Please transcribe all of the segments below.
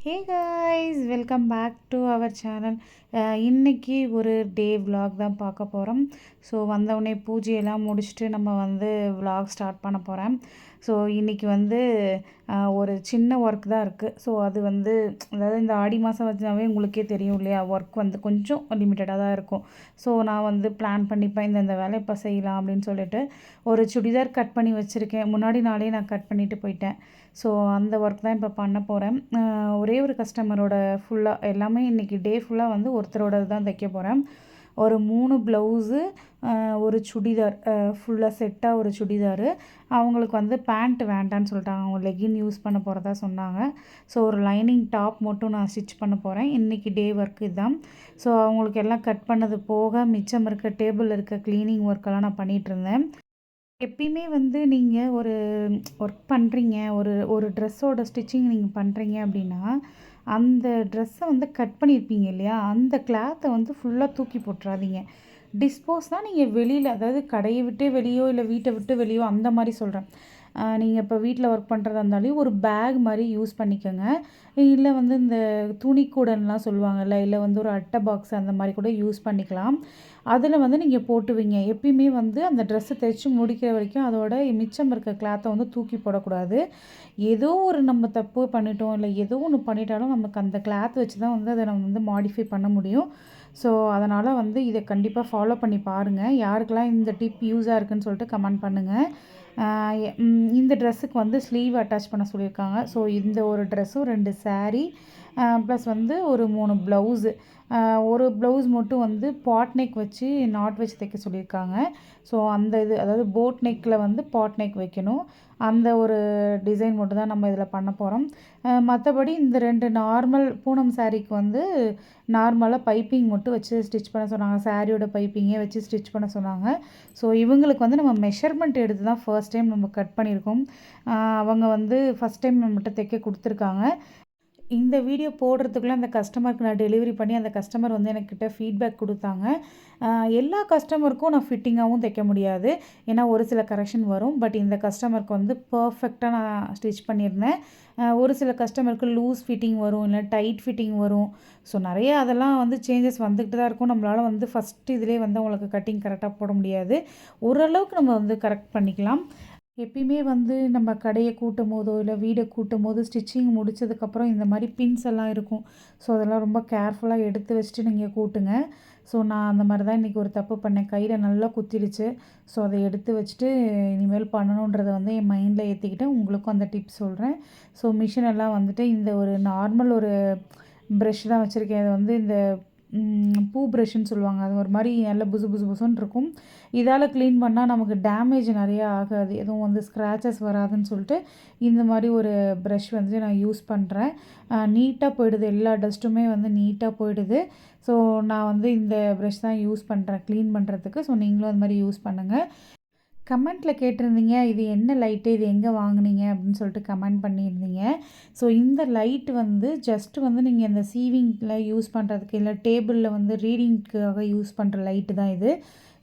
Hey guys welcome back to our channel இன்றைக்கி ஒரு டே vlog தான் பார்க்க போகிறோம் ஸோ வந்தவுடனே பூஜையெல்லாம் முடிச்சுட்டு நம்ம வந்து விலாக் ஸ்டார்ட் பண்ண போகிறேன் ஸோ இன்றைக்கி வந்து ஒரு சின்ன ஒர்க் தான் இருக்குது ஸோ அது வந்து அதாவது இந்த ஆடி மாதம் வச்சுனாவே உங்களுக்கே தெரியும் இல்லையா? ஒர்க் வந்து கொஞ்சம் லிமிட்டடாக தான் இருக்கும். ஸோ நான் வந்து பிளான் பண்ணிப்பேன் இந்த இந்த வேலை இப்போ செய்யலாம் அப்படின்னு சொல்லிட்டு ஒரு சுடிதார் கட் பண்ணி வச்சுருக்கேன். முன்னாடி நாளே நான் கட் பண்ணிட்டு போயிட்டேன். ஸோ அந்த ஒர்க் தான் இப்போ பண்ண போகிறேன் ஒரே ஒரு கஸ்டமரோட ஃபுல்லாக எல்லாமே இன்றைக்கி டே ஃபுல்லாக வந்து ஒருத்தரோட தான் தைக்க போகிறேன் ஒரு மூணு ப்ளவுஸு ஒரு சுடிதார் ஃபுல்லாக செட்டாக ஒரு சுடிதாரு. அவங்களுக்கு வந்து பேண்ட் வேண்டான்னு சொல்லிட்டாங்க. அவங்க லெகின் யூஸ் பண்ண போகிறதா சொன்னாங்க. ஸோ ஒரு லைனிங் டாப் மட்டும் நான் ஸ்டிச் பண்ண போகிறேன் இன்றைக்கி டே ஒர்க் இதுதான். ஸோ அவங்களுக்கு எல்லாம் கட் பண்ணது போக மிச்சம் இருக்க டேபிள் இருக்க க்ளீனிங் ஒர்க்கெல்லாம் நான் பண்ணிகிட்டு இருந்தேன். எப்பயுமே வந்து நீங்கள் ஒரு ஒர்க் பண்ணுறீங்க ஒரு ஒரு ட்ரெஸ்ஸோட ஸ்டிச்சிங் நீங்கள் பண்ணுறீங்க அப்படின்னா அந்த ட்ரெஸ்ஸை வந்து கட் பண்ணியிருப்பீங்க இல்லையா? அந்த கிளாத்தை வந்து ஃபுல்லாக தூக்கி போட்டுறாதீங்க. டிஸ்போஸ் தான் நீங்கள் வெளியில் அதாவது கடையை விட்டு வெளியோ இல்லை வீட்டை விட்டு வெளியோ அந்த மாதிரி சொல்கிறேன் நீங்கள் இப்போ வீட்டில் ஒர்க் பண்ணுறதா இருந்தாலும் ஒரு பேக் மாதிரி யூஸ் பண்ணிக்கோங்க. இல்லை வந்து இந்த துணிக்கூடன்லாம் சொல்லுவாங்கல்ல இல்லை வந்து ஒரு அட்டை பாக்ஸ் அந்த மாதிரி கூட யூஸ் பண்ணிக்கலாம். அதில் வந்து நீங்கள் போட்டுவீங்க. எப்பயுமே வந்து அந்த ட்ரெஸ்ஸை தைச்சி முடிக்கிற வரைக்கும் அதோட மிச்சம் இருக்க கிளாத்தை வந்து தூக்கி போடக்கூடாது. ஏதோ ஒரு நம்ம தப்பு பண்ணிட்டோம் இல்லை ஏதோ ஒன்று பண்ணிட்டாலும் நமக்கு அந்த கிளாத் வச்சு தான் வந்து அதை நம்ம வந்து மாடிஃபை பண்ண முடியும். ஸோ அதனால் வந்து இதை கண்டிப்பாக ஃபாலோ பண்ணி பாருங்கள் யாருக்கெல்லாம் இந்த டிப் யூஸாக இருக்குன்னு சொல்லிட்டு கமெண்ட் பண்ணுங்கள் இந்த ட்ரெஸ்ஸுக்கு வந்து ஸ்லீவ் அட்டாச் பண்ண சொல்லியிருக்காங்க. ஸோ இந்த ஒரு ட்ரெஸ்ஸும் ரெண்டு saree ப்ளஸ் வந்து ஒரு மூணு ப்ளவுஸு ஒரு ப்ளவுஸ் மட்டும் வந்து பாட் நெக் வச்சு நாட் வச்சு தைக்க சொல்லியிருக்காங்க. ஸோ அந்த இது அதாவது போட் நெக்கில் வந்து பாட் நெக் வைக்கணும். அந்த ஒரு டிசைன் மட்டும் தான் நம்ம இதில் பண்ண போகிறோம் மற்றபடி இந்த ரெண்டு நார்மல் பூனம் சாரீக்கு வந்து நார்மலாக பைப்பிங் மட்டும் வச்சு ஸ்டிச் பண்ண சொன்னாங்க. சாரியோட பைப்பிங்கே வச்சு ஸ்டிச் பண்ண சொன்னாங்க. ஸோ இவங்களுக்கு வந்து நம்ம மெஷர்மெண்ட் எடுத்து தான் ஃபர்ஸ்ட் டைம் நம்ம கட் பண்ணியிருக்கோம். அவங்க வந்து ஃபஸ்ட் டைம் நம்மகிட்ட தைக்க கொடுத்துருக்காங்க. இந்த வீடியோ போடுறதுக்குள்ளே அந்த கஸ்டமருக்கு நான் டெலிவரி பண்ணி அந்த கஸ்டமர் வந்து எனக்கிட்ட ஃபீட்பேக் கொடுத்தாங்க. எல்லா கஸ்டமருக்கும் நான் ஃபிட்டிங்காகவும் தைக்க முடியாது. ஏன்னா ஒரு சில கரெக்ஷன் வரும். பட் இந்த கஸ்டமருக்கு வந்து பர்ஃபெக்டாக நான் ஸ்டிச் பண்ணியிருந்தேன். ஒரு சில கஸ்டமருக்கு லூஸ் ஃபிட்டிங் வரும் இல்லை டைட் ஃபிட்டிங் வரும். ஸோ நிறைய அதெல்லாம் வந்து சேஞ்சஸ் வந்துக்கிட்டு தான் இருக்கும். நம்மளால் வந்து ஃபஸ்ட்டு இதிலே வந்து அவங்களுக்கு கட்டிங் கரெக்டாக போட முடியாது. ஓரளவுக்கு நம்ம வந்து கரெக்ட் பண்ணிக்கலாம். எப்பயுமே வந்து நம்ம கடையை கூட்டும் போதோ இல்லை வீடை கூட்டும் போது ஸ்டிச்சிங் முடிச்சதுக்கப்புறம் இந்த மாதிரி பின்ஸ் எல்லாம் இருக்கும். ஸோ அதெல்லாம் ரொம்ப கேர்ஃபுல்லாக எடுத்து வச்சுட்டு நீங்கள் கூட்டுங்க. ஸோ நான் அந்த மாதிரி தான் இன்றைக்கி ஒரு தப்பு பண்ணேன். கையில் நல்லா குத்திடுச்சு. ஸோ அதை எடுத்து வச்சுட்டு இனிமேல் பண்ணணுன்றதை வந்து என் மைண்டில் ஏற்றிக்கிட்டேன் உங்களுக்கும் அந்த டிப்ஸ் சொல்கிறேன் ஸோ மிஷின் எல்லாம் வந்துட்டு இந்த ஒரு நார்மல் ஒரு ப்ரெஷ் தான் வச்சுருக்கேன். அது வந்து இந்த பூ ப்ரஷ்ன்னு சொல்லுவாங்க. அது ஒரு மாதிரி நல்ல புசு புசு புசுன்னு இருக்கும். இதால் க்ளீன் பண்ணால் நமக்கு டேமேஜ் நிறையா ஆகாது. எதுவும் வந்து ஸ்க்ராச்சஸ் வராதுன்னு சொல்லிட்டு இந்த மாதிரி ஒரு ப்ரஷ் வந்து நான் யூஸ் பண்ணுறேன் நீட்டாக போயிடுது. எல்லா டஸ்ட்டுமே வந்து நீட்டாக போயிடுது. ஸோ நான் வந்து இந்த ப்ரஷ் தான் யூஸ் பண்ணுறேன் க்ளீன் பண்ணுறதுக்கு ஸோ நீங்களும் அது மாதிரி யூஸ் பண்ணுங்கள் கமெண்ட்டில் கேட்டிருந்தீங்க இது என்ன லைட்டு இது எங்கே வாங்குனீங்க அப்படின்னு சொல்லிட்டு கமெண்ட் பண்ணியிருந்தீங்க. ஸோ இந்த லைட் வந்து ஜஸ்ட் வந்து நீங்கள் இந்த சீவிங்கில் யூஸ் பண்ணுறதுக்கு இல்லை டேபிளில் வந்து ரீடிங்க்காக யூஸ் பண்ணுற லைட்டு தான் இது.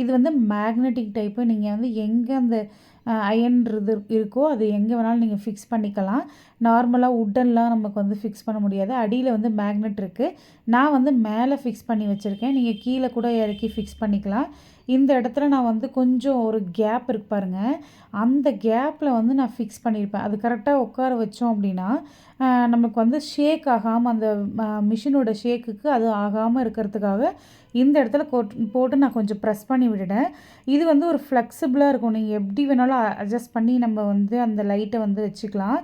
இது வந்து மேக்னெட்டிக் டைப்பு நீங்கள் வந்து எங்கே அந்த அயன்றது இருக்கோ அது எங்கே வேணாலும் நீங்கள் ஃபிக்ஸ் பண்ணிக்கலாம். நார்மலாக உட்டன்லாம் நமக்கு வந்து ஃபிக்ஸ் பண்ண முடியாது. அடியில் வந்து மேக்னெட் இருக்குது நான் வந்து மேலே ஃபிக்ஸ் பண்ணி வச்சுருக்கேன். நீங்கள் கீழே கூட இறக்கி ஃபிக்ஸ் பண்ணிக்கலாம். இந்த இடத்துல நான் வந்து கொஞ்சம் ஒரு கேப் இருக்கு பாருங்க. அந்த கேப்பில் வந்து நான் ஃபிக்ஸ் பண்ணியிருப்பேன் அது கரெக்டாக உட்கார வச்சோம் அப்படின்னா நமக்கு வந்து ஷேக் ஆகாமல் அந்த மிஷினோட ஷேக்குக்கு அது ஆகாமல் இருக்கிறதுக்காக இந்த இடத்துல போட்டு நான் கொஞ்சம் ப்ரெஸ் பண்ணி விட்டுட்டேன். இது வந்து ஒரு ஃப்ளெக்சிபிளாக இருக்கும். நீங்கள் எப்படி வேணாலும் அட்ஜஸ்ட் பண்ணி நம்ம வந்து அந்த லைட்டை வந்து வச்சுக்கலாம்.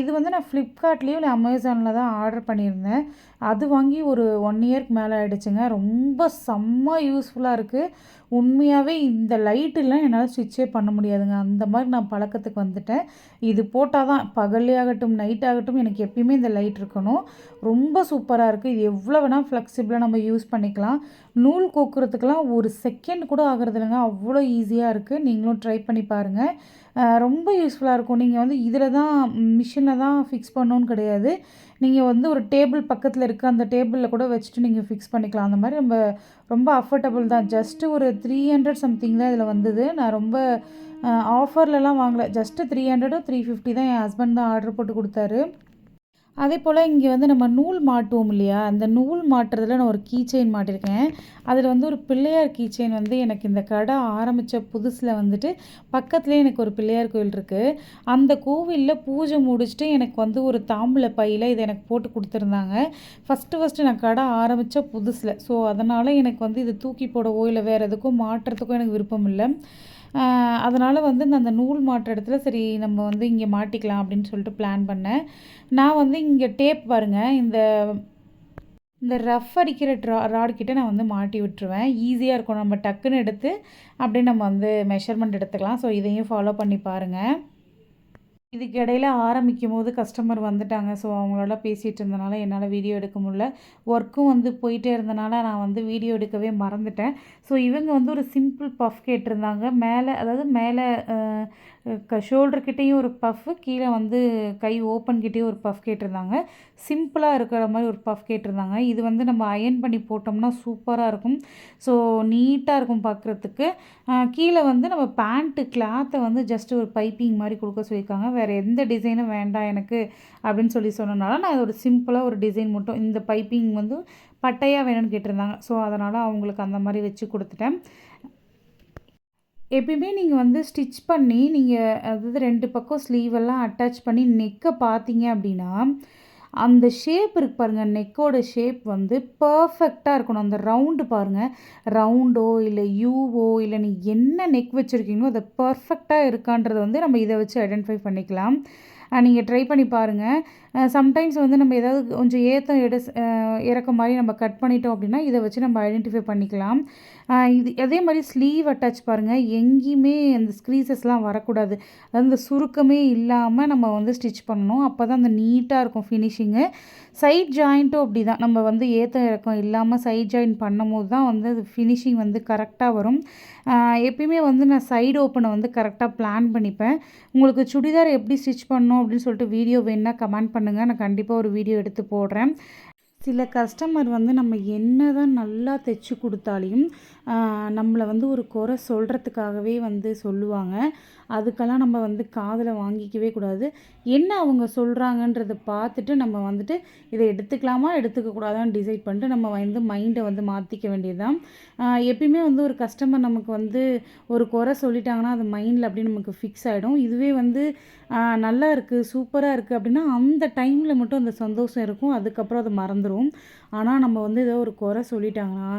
இது வந்து நான் ஃப்ளிப்கார்ட்லேயும் இல்லை அமேசானில் தான் ஆர்டர் பண்ணியிருந்தேன். அது வாங்கி ஒரு ஒன் இயர்க்கு மேலே ஆகிடுச்சுங்க ரொம்ப செம்ம யூஸ்ஃபுல்லாக இருக்குது உண்மையாகவே இந்த லைட்டெல்லாம் என்னால் ஸ்விட்சே பண்ண முடியாதுங்க. அந்த மாதிரி நான் பழக்கத்துக்கு வந்துட்டேன். இது போட்டால் தான் பகல்லே ஆகட்டும் நைட் ஆகட்டும் எனக்கு எப்பயுமே இந்த லைட் இருக்கணும். ரொம்ப சூப்பராக இருக்குது இது எவ்வளோ வேணால் ஃப்ளெக்சிபிளாக நம்ம யூஸ் பண்ணிக்கலாம். நூல் கோக்குறதுக்கெலாம் ஒரு செகண்ட் கூட ஆகிறது இல்லைங்க. அவ்வளோ ஈஸியாக இருக்குது நீங்களும் ட்ரை பண்ணி பாருங்கள் ரொம்ப யூஸ்ஃபுல்லாக இருக்கும். நீங்கள் வந்து இதில் தான் மிஷினில் தான் ஃபிக்ஸ் பண்ணணும்னு கிடையாது. நீங்கள் வந்து ஒரு டேபிள் பக்கத்தில் இருக்க அந்த டேபிளில் கூட வச்சுட்டு நீங்கள் ஃபிக்ஸ் பண்ணிக்கலாம். அந்த மாதிரி நம்ம ரொம்ப அஃபோர்டபுள் தான். ஜஸ்ட்டு ஒரு த்ரீ ஹண்ட்ரட் சம்திங் தான் இதில் வந்தது. நான் ரொம்ப ஆஃபர்லலாம் வாங்கல. ஜஸ்ட்டு த்ரீ ஹண்ட்ரடோ த்ரீ ஃபிஃப்டி தான் என் ஹஸ்பண்ட் தான் ஆர்டர் போட்டு கொடுத்தாரு. அதே போல் இங்கே வந்து நம்ம நூல் மாட்டுவோம் இல்லையா? அந்த நூல் மாட்டுறதுல நான் ஒரு கீ செயின் மாட்டியிருக்கேன் அதில் வந்து ஒரு பிள்ளையார் கீ செயின் வந்து எனக்கு இந்த கடை ஆரம்பித்த புதுசில் வந்துட்டு பக்கத்துலேயே எனக்கு ஒரு பிள்ளையார் கோயில் இருக்குது அந்த கோவிலில் பூஜை முடிச்சுட்டு எனக்கு வந்து ஒரு தாம்பூல பையில் இதை எனக்கு போட்டு கொடுத்துருந்தாங்க. ஃபஸ்ட்டு ஃபஸ்ட்டு நான் கடை ஆரம்பித்த புதுசில். ஸோ அதனால் எனக்கு வந்து இது தூக்கி போடவோ இல்லை வேறு எதுக்கும் மாட்டுறதுக்கும் எனக்கு விருப்பம் இல்லை. அதனால் வந்து நான் அந்த நூல் மாட்டுற இடத்துல சரி நம்ம வந்து இங்கே மாட்டிக்கலாம் அப்படின்னு சொல்லிட்டு பிளான் பண்ணேன். நான் வந்து இங்கே டேப் பாருங்கள் இந்த இந்த ரஃப் அடிக்கிற ட்ரா ராட்கிட்ட நான் வந்து மாட்டி விட்டுருவேன். ஈஸியாக இருக்கும். நம்ம டக்குன்னு எடுத்து அப்படியே நம்ம வந்து மெஷர்மெண்ட் எடுத்துக்கலாம். ஸோ இதையும் ஃபாலோ பண்ணி பாருங்கள் இதுக்கு இடையில ஆரம்பிக்கும் போது கஸ்டமர் வந்துட்டாங்க. ஸோ அவங்களோட பேசிகிட்டு இருந்தனால என்னால் வீடியோ எடுக்க முடில ஒர்க்கும் வந்து போயிட்டே இருந்தனால நான் வந்து வீடியோ எடுக்கவே மறந்துட்டேன். ஸோ இவங்க வந்து ஒரு சிம்பிள் பஃப் கேட்டிருந்தாங்க. மேலே அதாவது மேலே க ஷோல்டர்கிட்டேயும் ஒரு பஃப் கீழே வந்து கை ஓப்பன் கிட்டேயும் ஒரு பஃப் கேட்டிருந்தாங்க. சிம்பிளாக இருக்கிற மாதிரி ஒரு பஃப் கேட்டிருந்தாங்க. இது வந்து நம்ம அயன் பண்ணி போட்டோம்னா சூப்பராக இருக்கும். ஸோ நீட்டாக இருக்கும் பார்க்குறதுக்கு கீழே வந்து நம்ம பேண்ட்டு கிளாத்தை வந்து ஜஸ்ட் ஒரு பைப்பிங் மாதிரி கொடுக்க சொல்லியிருக்காங்க. வேறு எந்த டிசைனும் வேண்டாம் எனக்கு அப்படின்னு சொல்லி சொன்னனால நான் ஒரு சிம்பிளாக ஒரு டிசைன் மட்டும் இந்த பைப்பிங் வந்து பட்டையாக வேணும்னு கேட்டிருந்தாங்க. ஸோ அதனால் அவங்களுக்கு அந்த மாதிரி வச்சு கொடுத்துட்டேன். எப்பயுமே நீங்கள் வந்து ஸ்டிச் பண்ணி நீங்கள் அதாவது ரெண்டு பக்கம் ஸ்லீவெல்லாம் அட்டாச் பண்ணி நெக்கை பார்த்தீங்க அப்படின்னா அந்த ஷேப் இருக்கு பாருங்கள் நெக்கோட ஷேப் வந்து பர்ஃபெக்டாக இருக்கணும். அந்த ரவுண்டு பாருங்கள் ரவுண்டோ இல்லை யூவோ இல்லை நீ என்ன நெக் வச்சுருக்கீங்களோ அதை பர்ஃபெக்டாக இருக்கான்றதை வந்து நம்ம இதை வச்சு ஐடென்டிஃபை பண்ணிக்கலாம். நீங்கள் ட்ரை பண்ணி பாருங்கள் சம்டைம்ஸ் வந்து நம்ம ஏதாவது கொஞ்சம் ஏற்றம் எட இறக்க மாதிரி நம்ம கட் பண்ணிட்டோம் அப்படின்னா இதை வச்சு நம்ம ஐடென்டிஃபை பண்ணிக்கலாம். இது அதே மாதிரி ஸ்லீவ் அட்டாச் பாருங்கள் எங்கேயுமே அந்த ஸ்க்ரீசஸ்லாம் வரக்கூடாது. அதாவது இந்த சுருக்கமே இல்லாமல் நம்ம வந்து ஸ்டிச் பண்ணணும். அப்போ தான் அந்த நீட்டாக இருக்கும் ஃபினிஷிங்கு சைட் ஜாயிண்ட்டும் அப்படி தான் நம்ம வந்து ஏற்ற இறக்கம் இல்லாமல் சைட் ஜாயின் பண்ணும்போது தான் வந்து அது ஃபினிஷிங் வந்து கரெக்டாக வரும். எப்பயுமே வந்து நான் சைடு ஓப்பனை வந்து கரெக்டாக பிளான் பண்ணிப்பேன். உங்களுக்கு சுடிதார் எப்படி ஸ்டிச் பண்ணணும் அப்படின்னு சொல்லிட்டு வீடியோ வேணால் கமெண்ட் பண்ணுங்கள் நான் கண்டிப்பாக ஒரு வீடியோ எடுத்து போடுறேன். சில கஸ்டமர் வந்து நம்ம என்ன தான் நல்லா தைச்சி கொடுத்தாலையும் நம்மளை வந்து ஒரு குறை சொல்கிறதுக்காகவே வந்து சொல்லுவாங்க. அதுக்கெல்லாம் நம்ம வந்து காதில் வாங்கிக்கவே கூடாது. என்ன அவங்க சொல்கிறாங்கன்றதை பார்த்துட்டு நம்ம வந்துட்டு இதை எடுத்துக்கலாமா எடுத்துக்கக்கூடாதான்னு டிசைட் பண்ணிட்டு நம்ம வந்து மைண்டை வந்து மாற்றிக்க வேண்டியதுதான். எப்பயுமே வந்து ஒரு கஸ்டமர் நமக்கு வந்து ஒரு குறை சொல்லிட்டாங்கன்னா அது மைண்டில் அப்படியே நமக்கு ஃபிக்ஸ் ஆகிடும் இதுவே வந்து நல்லா இருக்குது சூப்பராக இருக்குது அப்படின்னா அந்த டைமில் மட்டும் அந்த சந்தோஷம் இருக்கும். அதுக்கப்புறம் அது மறந்துடும் ஆனால் நம்ம வந்து ஏதோ ஒரு குறை சொல்லிட்டாங்கன்னா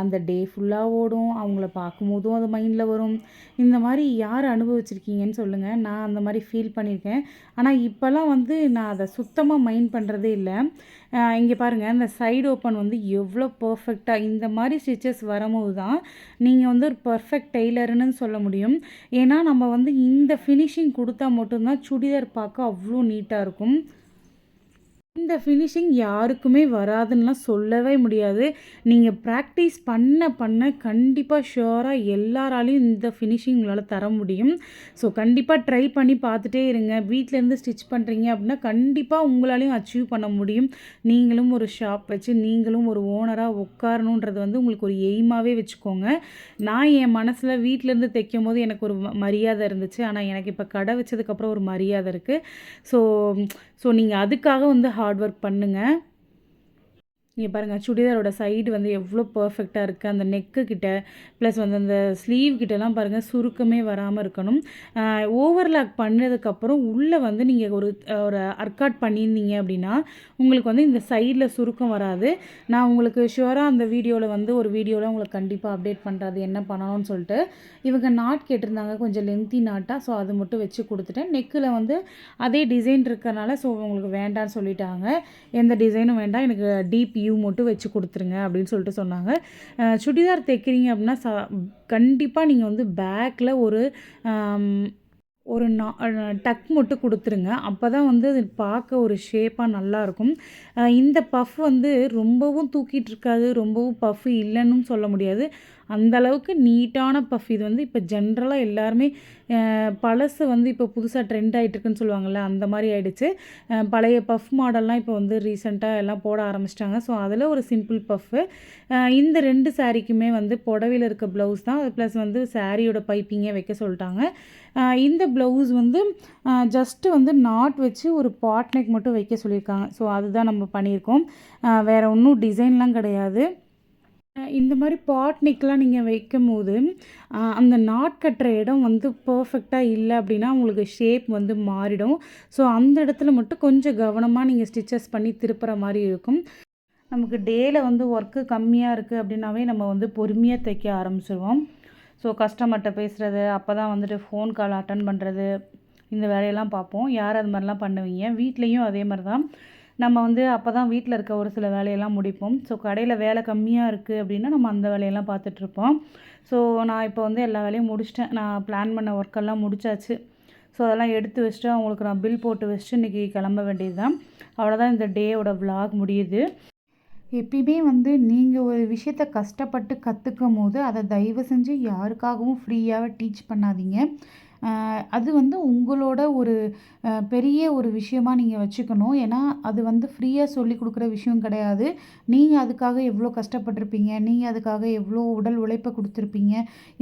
அந்த டே ஃபுல்லாக ஓடும். அவங்கள பார்க்கும்போதும் அது மைண்டில் வரும். இந்த மாதிரி யார் அனுபவிச்சிருக்கீங்கன்னு சொல்லுங்கள் நான் அந்த மாதிரி ஃபீல் பண்ணியிருக்கேன். ஆனால் இப்போல்லாம் வந்து நான் அதை சுத்தமாக மைண்ட் பண்ணுறதே இல்லை. இங்கே பாருங்கள் இந்த சைடு ஓப்பன் வந்து எவ்வளோ பர்ஃபெக்டாக இந்த மாதிரி ஸ்டிச்சஸ் வரும்போது தான் நீங்கள் வந்து ஒரு பர்ஃபெக்ட் டெய்லருன்னு சொல்ல முடியும். ஏன்னா நம்ம வந்து இந்த ஃபினிஷிங் கொடுத்தா மட்டும்தான் சுடிதார் பார்க்க அவ்வளோ நீட்டாக இருக்கும். இந்த ஃபினிஷிங் யாருக்குமே வராதுன்னெலாம் சொல்லவே முடியாது. நீங்கள் ப்ராக்டிஸ் பண்ண பண்ண கண்டிப்பாக ஷுவராக எல்லாராலையும் இந்த ஃபினிஷிங் உங்களால் தர முடியும். ஸோ கண்டிப்பாக ட்ரை பண்ணி பார்த்துட்டே இருங்க. வீட்டிலேருந்து ஸ்டிச் பண்ணுறீங்க அப்படின்னா கண்டிப்பாக உங்களாலையும் அச்சீவ் பண்ண முடியும். நீங்களும் ஒரு ஷாப் வச்சு நீங்களும் ஒரு ஓனராக உட்காரணுன்றது வந்து உங்களுக்கு ஒரு எய்மாகவே வச்சுக்கோங்க. நான் என் மனசில் வீட்டிலேருந்து தைக்கும் போது எனக்கு ஒரு மரியாதை இருந்துச்சு. ஆனால் எனக்கு இப்போ கடை வச்சதுக்கப்புறம் ஒரு மரியாதை இருக்குது ஸோ ஸோ நீங்கள் அதுக்காக வந்து ஹார்ட் ஒர்க் பண்ணுங்கள் இங்கே பாருங்கள் சுடிதாரோட சைடு வந்து எவ்வளோ பர்ஃபெக்டாக இருக்குது அந்த நெக்கு கிட்ட ப்ளஸ் வந்து அந்த ஸ்லீவ் கிட்டலாம் பாருங்கள் சுருக்கமே வராமல் இருக்கணும். ஓவர்லாக் பண்ணதுக்கப்புறம் உள்ளே வந்து நீங்கள் ஒரு ஒரு அர்க்காட் பண்ணியிருந்தீங்க அப்படின்னா உங்களுக்கு வந்து இந்த சைடில் சுருக்கம் வராது. நான் உங்களுக்கு ஷுவராக அந்த வீடியோவில் வந்து ஒரு வீடியோவில் உங்களுக்கு கண்டிப்பாக அப்டேட் பண்ணுறது என்ன பண்ணணும்னு சொல்லிட்டு இவங்க நாட் கேட்டிருந்தாங்க கொஞ்சம் லென்த்தி நாட்டாக ஸோ அது மட்டும் வச்சு கொடுத்துட்டேன். நெக்கில் வந்து அதே டிசைன் இருக்கிறனால ஸோ உங்களுக்கு வேண்டான்னு சொல்லிட்டாங்க. எந்த டிசைனும் வேண்டாம். எனக்கு டீப் யூ மட்டும் வச்சு கொடுத்துருங்க அப்படின்னு சொல்லிட்டு சொன்னாங்க. சுடிதார் தைக்கிறீங்க அப்படின்னா ச கண்டிப்பாக நீங்கள் வந்து பேக்கில் ஒரு ஒரு நா டக் மட்டும் கொடுத்துருங்க. அப்போ தான் வந்து அது பார்க்க ஒரு ஷேப்பாக நல்லாயிருக்கும் இந்த பஃப் வந்து ரொம்பவும் தூக்கிட்டு இருக்காது ரொம்பவும் பஃப் இல்லைன்னு சொல்ல முடியாது. அந்தளவுக்கு நீட்டான பஃப் இது வந்து இப்போ ஜென்ரலாக எல்லாருமே பழசு வந்து இப்போ புதுசாக ட்ரெண்ட் ஆகிட்டு இருக்குன்னு சொல்லுவாங்கள்ல அந்த மாதிரி ஆகிடுச்சு பழைய பஃப் மாடல்லாம் இப்போ வந்து ரீசெண்டாக எல்லாம் போட ஆரம்பிச்சிட்டாங்க. ஸோ அதில் ஒரு சிம்பிள் பஃப்பு இந்த ரெண்டு சாரீக்குமே வந்து புடவையில் இருக்க ப்ளவுஸ் தான். அது ப்ளஸ் வந்து சாரியோட பைப்பிங்கே வைக்க சொல்லிட்டாங்க. இந்த ப்ளவுஸ் வந்து ஜஸ்ட்டு வந்து நாட் வச்சு ஒரு பாட்னெக் மட்டும் வைக்க சொல்லியிருக்காங்க. ஸோ அதுதான் நம்ம பண்ணியிருக்கோம். வேறு ஒன்றும் டிசைன்லாம் கிடையாது. இந்த மாதிரி பாட்னிக்லாம் நீங்கள் வைக்கும் போது அந்த நாட் கட்டுற இடம் வந்து பர்ஃபெக்டாக இல்லை அப்படின்னா உங்களுக்கு ஷேப் வந்து மாறிடும். ஸோ அந்த இடத்துல மட்டும் கொஞ்சம் கவனமாக நீங்கள் ஸ்டிச்சஸ் பண்ணி திருப்புற மாதிரி இருக்கும். நமக்கு டேயில் வந்து ஒர்க்கு கம்மியாக இருக்குது அப்படின்னாவே நம்ம வந்து பொறுமையாக தைக்க ஆரம்பிச்சிருவோம். ஸோ கஸ்டமர்கிட்ட பேசுகிறது அப்போ தான் வந்துட்டு ஃபோன் கால் அட்டன் பண்ணுறது இந்த வேலையெல்லாம் பார்ப்போம். யார் அது மாதிரிலாம் பண்ணுவீங்க? வீட்லேயும் அதே மாதிரி தான் நம்ம வந்து அப்போ தான் வீட்டில் இருக்க ஒரு சில வேலையெல்லாம் முடிப்போம். ஸோ கடையில் வேலை கம்மியாக இருக்குது அப்படின்னா நம்ம அந்த வேலையெல்லாம் பார்த்துட்ருப்போம். ஸோ நான் இப்போ வந்து எல்லா வேலையும் முடிச்சிட்டேன். நான் பிளான் பண்ண ஒர்க்கெல்லாம் முடிச்சாச்சு. ஸோ அதெல்லாம் எடுத்து வச்சுட்டு அவங்களுக்கு நான் பில் போட்டு வச்சுட்டு இன்றைக்கி கிளம்ப வேண்டியது தான் அவ்வளோதான் இந்த டேயோட விலாக் முடியுது. எப்பயுமே வந்து நீங்கள் ஒரு விஷயத்த கஷ்டப்பட்டு கற்றுக்கும் போது அதை தயவு செஞ்சு யாருக்காகவும் ஃப்ரீயாக டீச் பண்ணாதீங்க. அது வந்து உங்களோட ஒரு பெரிய ஒரு விஷயமா நீங்கள் வச்சுக்கணும். ஏன்னா அது வந்து ஃப்ரீயாக சொல்லி கொடுக்குற விஷயம் கிடையாது. நீங்கள் அதுக்காக எவ்வளோ கஷ்டப்பட்டிருப்பீங்க? நீங்கள் அதுக்காக எவ்வளோ உடல் உழைப்பை கொடுத்துருப்பீங்க?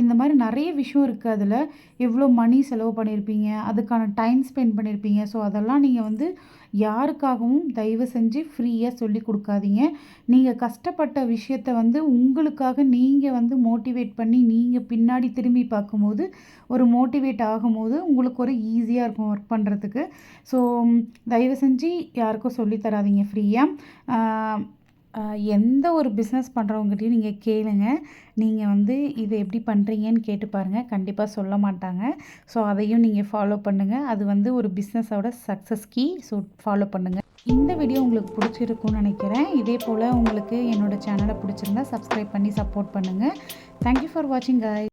இந்த மாதிரி நிறைய விஷயம் இருக்குது அதில். எவ்வளோ மணி செலவு பண்ணியிருப்பீங்க அதுக்கான டைம் ஸ்பெண்ட் பண்ணியிருப்பீங்க ஸோ அதெல்லாம் நீங்கள் வந்து யாருக்காகவும் தயவு செஞ்சு ஃப்ரீயாக சொல்லி கொடுக்காதீங்க. நீங்கள் கஷ்டப்பட்ட விஷயத்த வந்து உங்களுக்காக நீங்கள் வந்து மோட்டிவேட் பண்ணி நீங்கள் பின்னாடி திரும்பி பார்க்கும்போது ஒரு மோட்டிவேட் ஆகும்போது உங்களுக்கு ஒரு ஈஸியாக இருக்கும் ஒர்க் பண்ணுறதுக்கு ஸோ தயவு செஞ்சு யாருக்கும் சொல்லித் தராதீங்க ஃப்ரீயாக எந்த ஒரு பிஸ்னஸ் பண்ணுறவங்ககிட்டையும் நீங்கள் கேளுங்க. நீங்கள் வந்து இதை எப்படி பண்ணுறீங்கன்னு கேட்டு பாருங்கள் கண்டிப்பாக சொல்ல மாட்டாங்க. ஸோ அதையும் நீங்கள் ஃபாலோ பண்ணுங்கள் அது வந்து ஒரு பிஸ்னஸோட சக்ஸஸ் கீ ஸோ ஃபாலோ பண்ணுங்கள் இந்த வீடியோ உங்களுக்கு பிடிச்சிருக்கும்னு நினைக்கிறேன். இதே போல் உங்களுக்கு என்னோட சேனலை பிடிச்சிருந்தா சப்ஸ்கிரைப் பண்ணி சப்போர்ட் பண்ணுங்கள் தேங்க்யூ ஃபார் வாட்சிங் கை